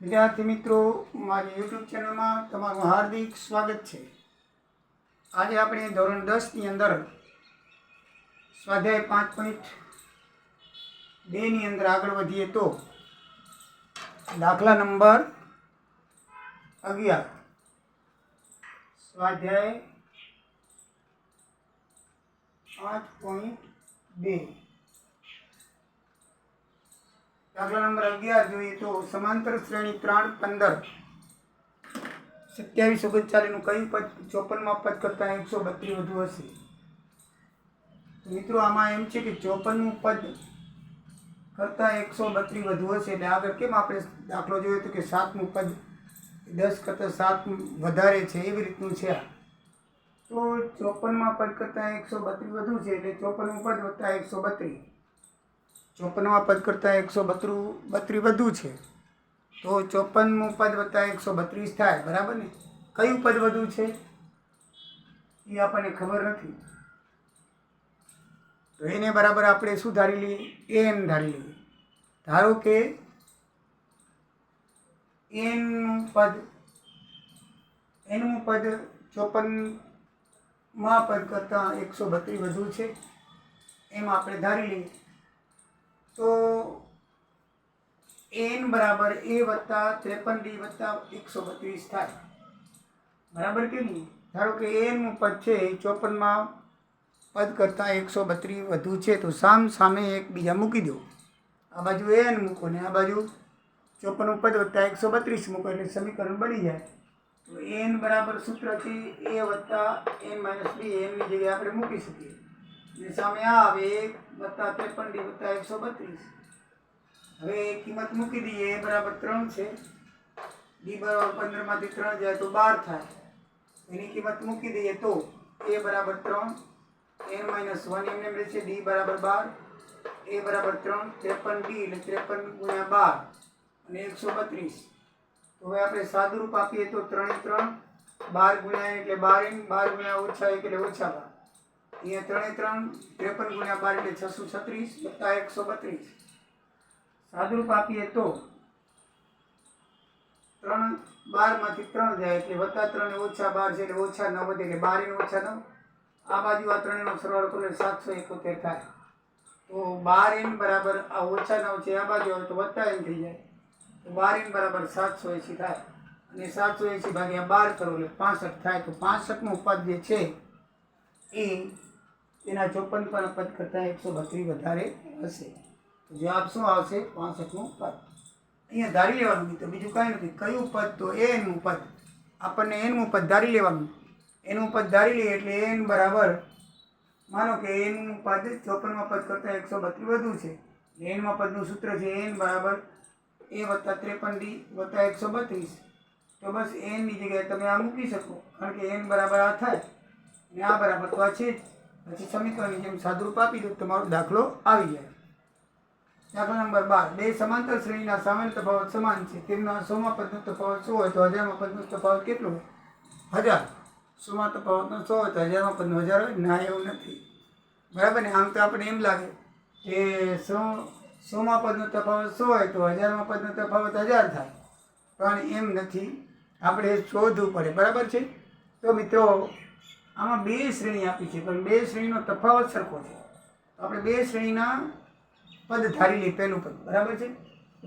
વિદ્યાર્થી મિત્રો, મારી યુટ્યુબ ચેનલમાં તમારું હાર્દિક સ્વાગત છે. આજે આપણે ધોરણ દસની અંદર સ્વાધ્યાય પાંચ પોઈન્ટ બેની અંદર આગળ વધીએ તો દાખલા નંબર અગિયાર. સ્વાધ્યાય પાંચ પોઈન્ટ બે. દાખલા નંબર અગિયાર જોઈએ તો સમાંતર શ્રેણી ત્રણ પંદર. સત્યાવીસ ઓગણચાલીસનું કયું પદ ચોપનમાં પદ કરતાં એકસો બત્રીસ વધુ હશે? મિત્રો, આમાં એમ છે કે ચોપનનું પદ કરતાં એકસો બત્રીસ વધુ હશે એટલે આગળ કેમ આપણે દાખલો જોયો તો કે સાતનું પદ દસ કરતાં સાત વધારે છે, એવી રીતનું છે આ. તો ચોપનમાં પદ કરતાં એકસો બત્રીસ વધુ છે એટલે ચોપનનું પદ વત્તા એકસો બત્રીસ. ચોપનમાં પદ કરતાં એકસો બત્રું, બત્રી વધુ છે. તો ચોપનનું પદ વત્તા એકસો બત્રીસ થાય, બરાબર ને? કયું પદ વધુ છે? એ આપણને ખબર નથી. તો એને બરાબર આપણે શું ધારી લઈએ? એન ધારી લઈએ. ધારો કે એનનું પદ એનું પદ ચોપનમાં પદ કરતાં એકસો બત્રીસ વધુ છે. એમ આપણે ધારી લઈએ. એન બરાબર એ વત્તા ત્રેપન ડી વત્તા એકસો બત્રીસ થાય. બરાબર કે નહીં? ધારો કે એનનું પદ છે એ ચોપનમાં પદ કરતાં એકસો બત્રીસ વધુ છે, તો સામ સામે એકબીજા મૂકી દો. આ બાજુ એન મૂકો ને આ બાજુ ચોપનનું પદ વત્તા એકસો બત્રીસ મૂકો એટલે સમીકરણ બની જાય. તો એન બરાબર સૂત્ર છે એ વત્તા એન માઇનસ બી એનની જગ્યાએ આપણે મૂકી શકીએ. અને સામે આ આવે એક વત્તા ત્રેપન ડી વત્તા એકસો બત્રીસ. હવે એ કિંમત મૂકી દઈએ, એ બરાબર ત્રણ છે. ડી બરાબર પંદરમાંથી ત્રણ જાય તો બાર થાય. એની કિંમત મૂકી દઈએ તો એ બરાબર ત્રણ એન માઇનસ વન એમને એમ રહેશે ડી બરાબર બાર એ બરાબર ત્રણ, ત્રેપન ડી એટલે ત્રેપન ગુણ્યા બાર, અને એકસો બત્રીસ. તો હવે આપણે સાદુરૂપ આપીએ તો ત્રણે ત્રણ, બાર ગુણ્યા એટલે બાર એમ બાર ગુણ્યા ઓછા એક એટલે ઓછા બાર. અહીંયા ત્રણે ત્રણ, ત્રેપન ગુણ્યા બાર એટલે છસો છત્રીસ વત્તા એકસો બત્રીસ. સાદુરૂપ આપીએ તો? ત્રણ, બારમાંથી ત્રણ જાય એટલે વત્તા ત્રણ ઓછા બાર છે એટલે ઓછા નવ વધે એટલે બાર ઓછા નવ. આ બાજુ આ ત્રણેયનો સરવાળો કરો એટલે સાતસો એકોતેર થાય. તો બાર એન બરાબર આ ઓછા નવ છે, આ બાજુ આવે તો વત્તા એમ થઈ જાય. તો બાર એન બરાબર સાતસો એંસી થાય. અને સાતસો એંસી ભાગ્યા બાર કરો એટલે પાસઠ થાય. તો પાસઠનું પદ જે છે, એ એના ચોપન પર પદ કરતાં એકસો બત્રીસ વધારે હશે. તો જવાબ શું આવશે? પાસઠનું પદ. અહીંયા ધારી લેવાનું મિત્રો, બીજું કાંઈ નથી. કયું પદ તો એનું પદ. આપણને એનું પદ ધારી લેવાનું. એનું પદ ધારી લઈએ એટલે એન બરાબર. માનો કે એનું પદ ચોપનમાં પદ કરતાં એકસો બત્રીસ વધુ છે. એનમાં પદનું સૂત્ર છે એન બરાબર એ વત્તા ત્રેપન ડી વત્તા એકસો બત્રીસ. તો બસ એનની જગ્યાએ તમે આ મૂકી શકો. કારણ કે એન બરાબર આ થાય. ને આ બરાબર તો આ છે જ. પછી સમીકરણની જેમ સાદુરૂપ આપી દો તમારો દાખલો આવી જાય. દાખલા નંબર બાર. બે સમાંતર શ્રેણીના સામાન્ય તફાવત સમાન છે. તેમના સોમાં પદનો તફાવત શું હોય તો હજારમાં પદનો તફાવત કેટલો હોય? હજાર. સોમાં તફાવતનો સો હોય તો હજારમાં પદનો હજાર હોય? ના, એવું નથી. બરાબર ને? આમ તો આપણે એમ લાગે કે સો, સોમાં પદનો તફાવત સો હોય તો હજારમાં પદનો તફાવત હજાર થાય. પણ એમ નથી. આપણે શોધવું પડે. બરાબર છે? તો મિત્રો, આમાં બે શ્રેણી આપી છે. પણ બે શ્રેણીનો તફાવત સરખો છે. આપણે બે શ્રેણીના પદ ધારી લે, પહેલું પદ. બરાબર છે?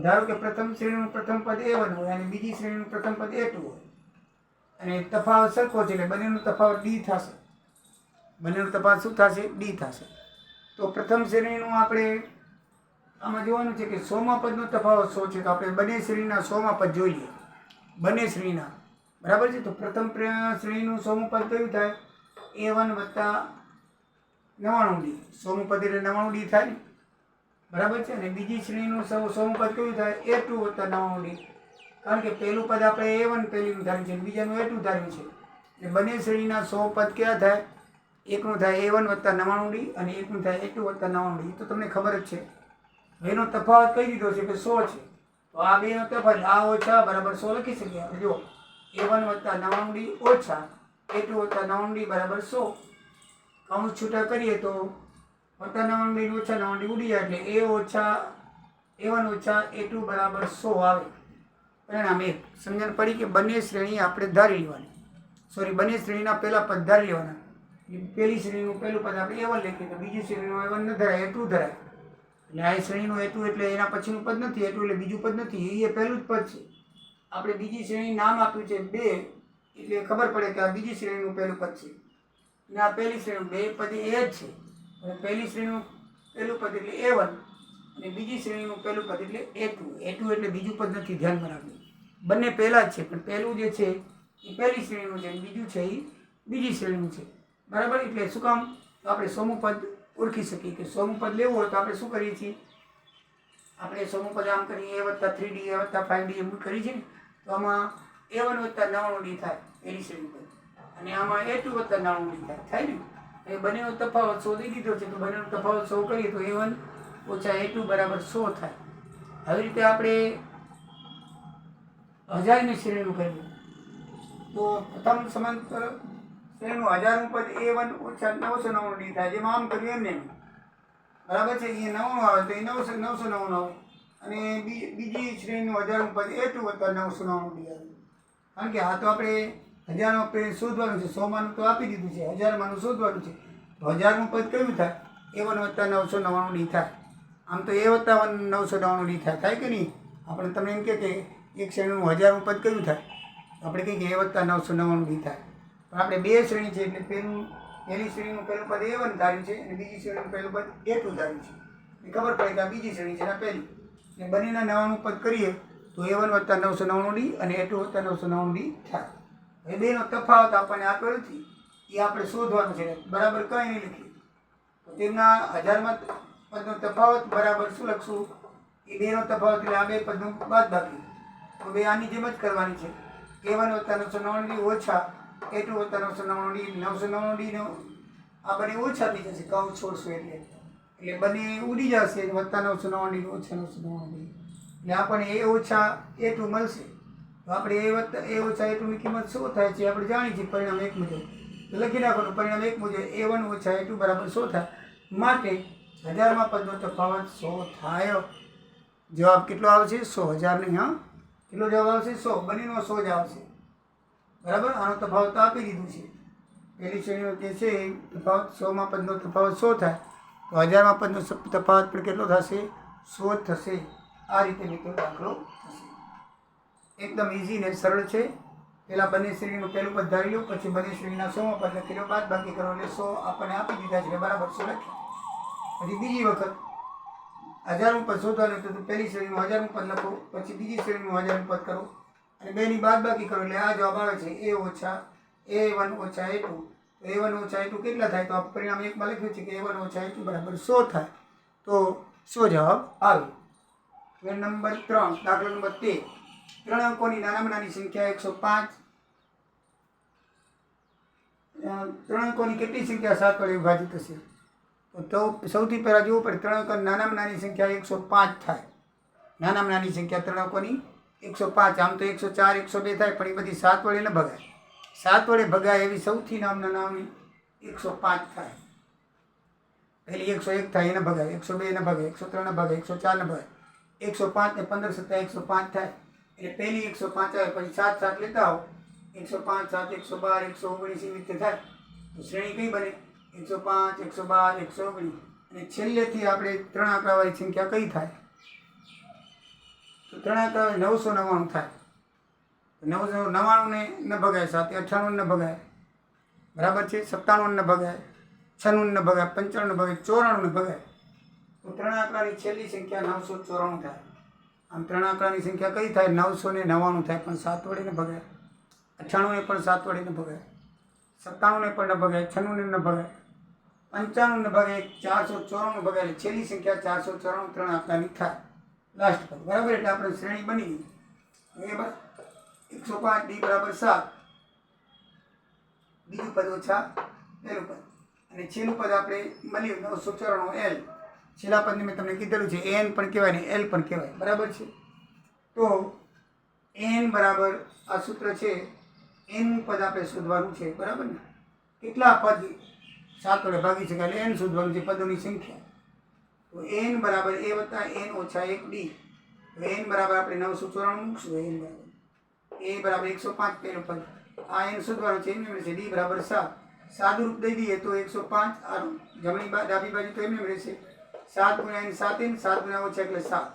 ધારો કે પ્રથમ શ્રેણીનું પ્રથમ પદ એ વન હોય અને બીજી શ્રેણીનું પ્રથમ પદ એ ટુ હોય. અને તફાવત સરખો છે એટલે બંનેનો તફાવત ડી થશે. બંનેનો તફાવત શું થશે? ડી થશે. તો પ્રથમ શ્રેણીનું આપણે આમાં જોવાનું છે કે સોમા પદનો તફાવત સો છે? તો આપણે બંને શ્રેણીના સોમા પદ જોઈએ બંને શ્રેણીના. બરાબર છે? તો પ્રથમ પ્ર- શ્રેણીનું સોમું પદ કયું થાય? એ વન વત્તા નવાણું ડી. સોમું પદ એટલે નવાણું ડી થાય ને? બરાબર છે ને? બીજી શ્રેણીનું સૌ સૌ પદ કયું થાય? એ ટુ વત્તા નવાણું ડી. કારણ કે પહેલું પદ આપણે એ વન પહેલીનું ધાર્યું છે બીજાનું એ ટુ ધાર્યું છે. એટલે બંને શ્રેણીના સો પદ કયા થાય? એકનું થાય એ વન વત્તા નવાણું ડી અને એકનું થાય એ ટુ વત્તા નવાણું ડી. તો તમને ખબર જ છે. એનો તફાવત કહી દીધો છે કે સો છે. તો આ બેનો તફાવત, આ ઓછા, બરાબર સો લખી શકીએ. જો એ વન વત્તા નવાણું ડી ઓછા એ ટુ વત્તા નવાણું ડી બરાબર સો. કૌંસ છૂટા કરીએ તો વત્તા નવાણું ડી ને ઓછા નવાણું ઉડી જાય એટલે એ ઓછા એ વન ઓછા એ ટુ બરાબર સો આવે. પરિણામ એક. સમજણ પડી કે બંને શ્રેણી આપણે ધારી લેવાની. સોરી બંને શ્રેણીના પહેલા પદ ધારી લેવાના. પહેલી શ્રેણીનું પહેલું પદ આપણે એવન લખીએ તો બીજી શ્રેણીનું એવન ન ધરાય એટલું ધરાય. એટલે આ શ્રેણીનું એટું એટલે એના પછીનું પદ નથી એટલું એટલે બીજું પદ નથી એ પહેલું જ પદ છે. આપણે બીજી શ્રેણી નામ આપ્યું છે બે, એટલે ખબર પડે કે આ બીજી શ્રેણીનું પહેલું પદ છે. અને આ પહેલી શ્રેણી બે પદ એ જ છે. અને પહેલી શ્રેણીનું પહેલું પદ એટલે એ વન. અને બીજી શ્રેણીનું પહેલું પદ એટલે એ ટુ. એ ટુ એટલે બીજું પદ નથી. ધ્યાનમાં રાખવું બંને પહેલાં જ છે, પણ પહેલું જે છે, એ પહેલી શ્રેણીનું છે બીજું છે, એ બીજી શ્રેણીનું છે. બરાબર? એટલે શું કામ? તો આપણે સોમું પદ ઓળખી શકીએ કે સોમું પદ લેવું હોય તો આપણે શું કરીએ છીએ? આપણે સોમું પદ આમ કરીએ, એ વત્તા થ્રી ડી, એ વત્તા ફાઇવ ડી એમ કરીએ છીએ ને, તો આમાં એ વન વત્તા નવાણું ડી થાય એની શ્રેણી પદ. અને આમાં એ ટુ વત્તા નવાણું ડી થાય. થાય ને? એ બંનેનો તફાવત શોધી દીધો છે, તો બંનેનો તફાવત સો કરીએ તો એ વન ઓછા એ ટુ બરાબર સો થાય. આવી રીતે આપણે હજારની શ્રેણીનું કર્યું તો પ્રથમ સમાંતર શ્રેણીનું હજારનું પદ એ વન ઓછા નવસો નવ્વાણું ડી થાય, જેમાં આમ કર્યું એમને એમ. બરાબર છે, એ નવ્વાણું આવે તો એ નવસો નવસો નવ્વાણું આવે. અને બીજી શ્રેણીનું હજારનું પદ એ ટુ વત્તા નવસો નવ્વાણું ડી આવે. કારણ કે હા, તો આપણે હજારનો પેજ શોધવાનું છે. સોમાંનું તો આપી દીધું છે. હજારમાંનું શોધવાનું છે. તો હજારનું પદ કયું થાય? એ વન વત્તા નવસો નવ્વાણું ડી થાય. આમ તો એ વત્તા નવસો નવ્વાણું ડી થાય. થાય કે નહીં? આપણે તમને એમ કહે કે એક શ્રેણીનું હજારનું પદ કયું થાય. આપણે કહીએ કે એ વત્તા નવસો નવ્વાણું ડી થાય. પણ આપણે બે શ્રેણી છે એટલે પેલું પહેલી શ્રેણીનું પહેલું પદ એ વન ધાર્યું છે અને બીજી શ્રેણીનું પહેલું પદ એ ટુ ધાર્યું છે. એ ખબર પડે કે આ બીજી શ્રેણી છે એના પહેલી. એટલે બંનેના નવાણું પદ કરીએ તો એ વન વત્તા નવસો નવ્વાણું ડી અને એ ટુ વત્તા નવસો નવ્વાણું ડી થાય. એ બેનો તફાવત આપણને આપ્યો નથી એ આપણે શોધવાનું છે. બરાબર કંઈ નહીં લખ્યું તેમના હજારમાં પદનો તફાવત બરાબર શું લખશું? એ બેનો તફાવત એટલે આ બે પદનું બાદ બાકી. તો બે આની જેમ જ કરવાની છે. એ વન વત્તા નવસો નવ્વાણું ડી ઓછા એ ટુ વત્તા નવસો નવ્વાણું ડી નવસો નવ્વાણું ડીનો આ ઓછા થઈ જશે, કઉ છોડશું એટલે. એટલે બંને ઉડી જશે વત્તા નવસો નવ્વાણું ડી ઓછા નવસો નવ્વાણું ડી. એટલે આપણને એ ઓછા એ ટુ મળશે. તો આપણે એ વત્તા એ ઓછા એટલુંની કિંમત શું થાય છે આપણે જાણીએ છીએ, પરિણામ એક મુજબ. લખી નાખવાનું, પરિણામ એક મુજબ, એ વન ઓછા એ ટુ બરાબર સો થાય? માટે હજારમાં પદનો તફાવત સો થાય? જવાબ કેટલો આવશે? સો હજાર નહીં, હા? કેટલો જવાબ આવશે? સો. બંનેનો સો જ આવશે. બરાબર? આનો તફાવત આપી દીધું છે. પહેલી શ્રેણીનો જે છે, તફાવત સોમાં પદનો તફાવત સો થાય? તો હજારમાં પદનો તફાવત પણ કેટલો થશે? સો થશે. આ રીતે મિત્રો દાખલો થશે. એકદમ ઇઝી ને સરળ છે. પહેલાં બંને શ્રેણીનું પહેલું પદ ધારી લો, પછી બંને શ્રેણીના સોમાં પદ લખી લો, બાદ બાકી કરો, એટલે સો આપણને આપી દીધા છે બરાબર સો લખી પછી બીજી વખત હજારનું પદ શોધવાનું તો પહેલી શ્રેણીનું હજારનું પદ લખો, પછી બીજી શ્રેણીનું હજારનું પદ કરો. અને બેની બાદ બાકી કરો, એટલે આ જવાબ આવે છે એ ઓછા એ વન ઓછા એ ટુ. એ વન ઓછા એ ટુ કેટલા થાય? તો આ પરિણામ એકમાં લખ્યું છે કે એ વન ઓછા એ ટુ બરાબર સો થાય. તો સો જવાબ આવે. નંબર ત્રણ, દાખલા નંબર તેર ત્રણ અંકોની નાનામાં નાની સંખ્યા એકસો પાંચ. ત્રણ અંકોની કેટલી સંખ્યા સાત વડે વિભાજિત હશે તો સૌથી પહેલાં જોવું પડે, ત્રણ અંકોની નાનામાં નાની સંખ્યા એકસો પાંચ થાય. નાનામાં નાની સંખ્યા ત્રણ અંકોની એકસો પાંચ, આમ તો એકસો ચાર, એકસો બે થાય, પણ એ બધી સાત વડે ન ભગાય. સાત વડે ભગાય એવી સૌથી નામના નામની એકસો પાંચ થાય. પહેલી એકસો એક થાય, એને ભગાય. એકસો બે ને ભગાય, એકસો ત્રણ ને ભગાય, એકસો ચાર ને ભગાય. એકસો પાંચ ને પંદર સત્તા એકસો પાંચ થાય. એટલે પહેલી એકસો પાંચ પછી સાત સાત લેતા આવો. એકસો પાંચ, સાત, એકસો બાર, એકસો ઓગણીસ એવી રીતે થાય. તો શ્રેણી કઈ બને? એકસો પાંચ, એકસો બાર, એકસો ઓગણીસ. અને છેલ્લેથી આપણે ત્રણ આંકડાવાળી સંખ્યા કઈ થાય? તો ત્રણ આંકડા નવસો નવ્વાણું થાય. નવસો નવ્વાણુંને ન ભગાય સાથે અઠ્ઠાણું ન ભગાય. બરાબર છે? સત્તાણું ન ભગાય છન્નું ન ભગાય પંચાણું ભગાય ચોરાણું ન ભગાય. તો ત્રણ આંકડાની છેલ્લી સંખ્યા નવસો ચોરાણું થાય. આમ ત્રણ આંકડાની સંખ્યા કઈ થાય? નવસો ને નવ્વાણું થાય, પણ સાત વડે ન ભગાય. અઠ્ઠાણુંને પણ સાત વડે ન ભગાય. સત્તાણુંને પણ ન ભગાય, છન્નુંને ન ભગાય. પંચાણું ન ભગાય, ચારસો ચોરાણું ભગાય. એટલે છેલ્લી સંખ્યા ચારસો ચોરાણું ત્રણ આંકડાની થાય. લાસ્ટ પર. બરાબર? એટલે આપણે શ્રેણી બની ગઈ. એકસો પાંચ ડી બરાબર સાત. બીજું પદ ઓછા પહેલું પદ. અને છેલ્લું પદ આપણે મળ્યું નવસો ચોરાણું એલ છેલ્લા પદને મેં તમને કીધેલું છે, એન પણ કહેવાય ને એલ પણ કહેવાય. બરાબર છે? તો એન બરાબર આ સૂત્ર છે એનનું પદ આપણે શોધવાનું છે, બરાબર ને? કેટલા પદ સાત વડે ભાગી શકાય એટલે એન શોધવાનું છે પદોની સંખ્યા. તો એન બરાબર એ વત્તા એન ઓછા એક ડી. એન બરાબર આપણે નવસો ચોરાણું મૂકશું, એન બરાબર. એ બરાબર એકસો પાંચ પહેલું પદ. આ એન શોધવાનું છે એમને છે ડી બરાબર સાત. સાદું દઈ દઈએ તો એકસો પાંચ. આ જમણી ડાબી બાજુ તો એમને રહેશે. સાત ગુણ્યા એન સાત એન સાત ગુણ્યા ઓછા એટલે સાત.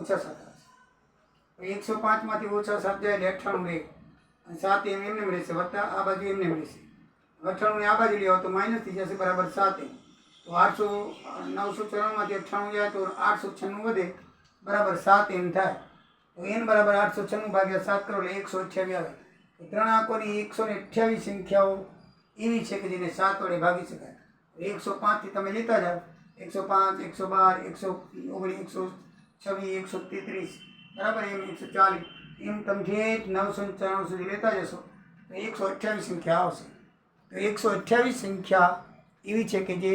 ઓછા સાત આવશે એકસો પાંચમાંથી ઓછા સાત જાય એટલે અઠ્ઠાણું રહે. અને સાત એમ એમને રહેશે વત્તા આ બાજુ એમને રહેશે અઠ્ઠાણું આ બાજુ લેવા તો માઇનસ થઈ જશે બરાબર સાત એમ. તો આઠસો નવસો ચોરાણુંમાંથી અઠ્ઠાણું જાય તો આઠસો છન્નું વધે, બરાબર સાત એમ થાય. તો એન બરાબર આઠસો છન્નું ભાગ્યા સાત કરો એટલે એકસો અઠ્યાવીસ આવે. ત્રણ આંકોની એકસો ને અઠ્યાવીસ સંખ્યાઓ એવી છે કે જેને સાત વડે ભાગી શકાય. એકસો પાંચથી તમે લેતા જાઓ. એકસો પાંચ, એકસો બાર, એકસો ઓગણીસ, એકસો છવ્વીસ, એકસો તેત્રીસ, બરાબર? એમ એકસો ચાલીસ. એમ તમે ઠેઠ નવસો ત્રાણું સુધી લેતા જશો, તો એકસો અઠ્યાવીસ સંખ્યા આવશે. તો એકસો અઠ્યાવીસ સંખ્યા એવી છે કે જે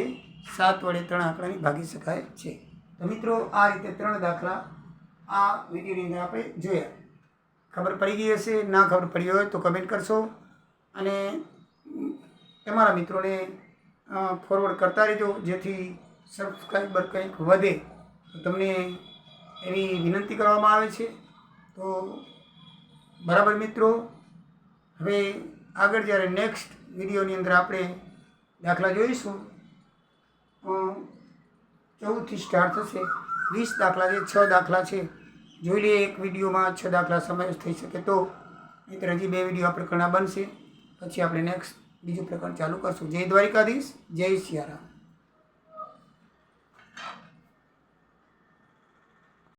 સાત વડે ત્રણ આંકડાની ભાગી શકાય છે. તો મિત્રો, આ રીતે ત્રણ દાખલા આ વિડીયોની અંદર આપણે જોયા. ખબર પડી ગઈ હશે? ના ખબર પડી હોય તો કમેન્ટ કરશો. અને તમારા મિત્રોને ફોરવર્ડ કરતા રહેજો, જેથી સબસ્ક્રાઈબર કંઈક વધે, તો તમને એવી વિનંતી કરવામાં આવે છે. તો બરાબર મિત્રો, હવે આગળ જ્યારે નેક્સ્ટ વિડીયોની અંદર આપણે દાખલા જોઈશું ચૌદથી સ્ટાર્ટ થશે. વીસ દાખલા છે, છ દાખલા છે. જોઈ લઈએ એક વિડીયોમાં છ દાખલા સમાવેશ થઈ શકે તો. મિત્ર હજી બે વીડિયો આપણે ઘણા બનશે. પછી આપણે નેક્સ્ટ બીજું પ્રકરણ ચાલુ કરશું. જય દ્વારિકાધીશ, જય સિયારામ.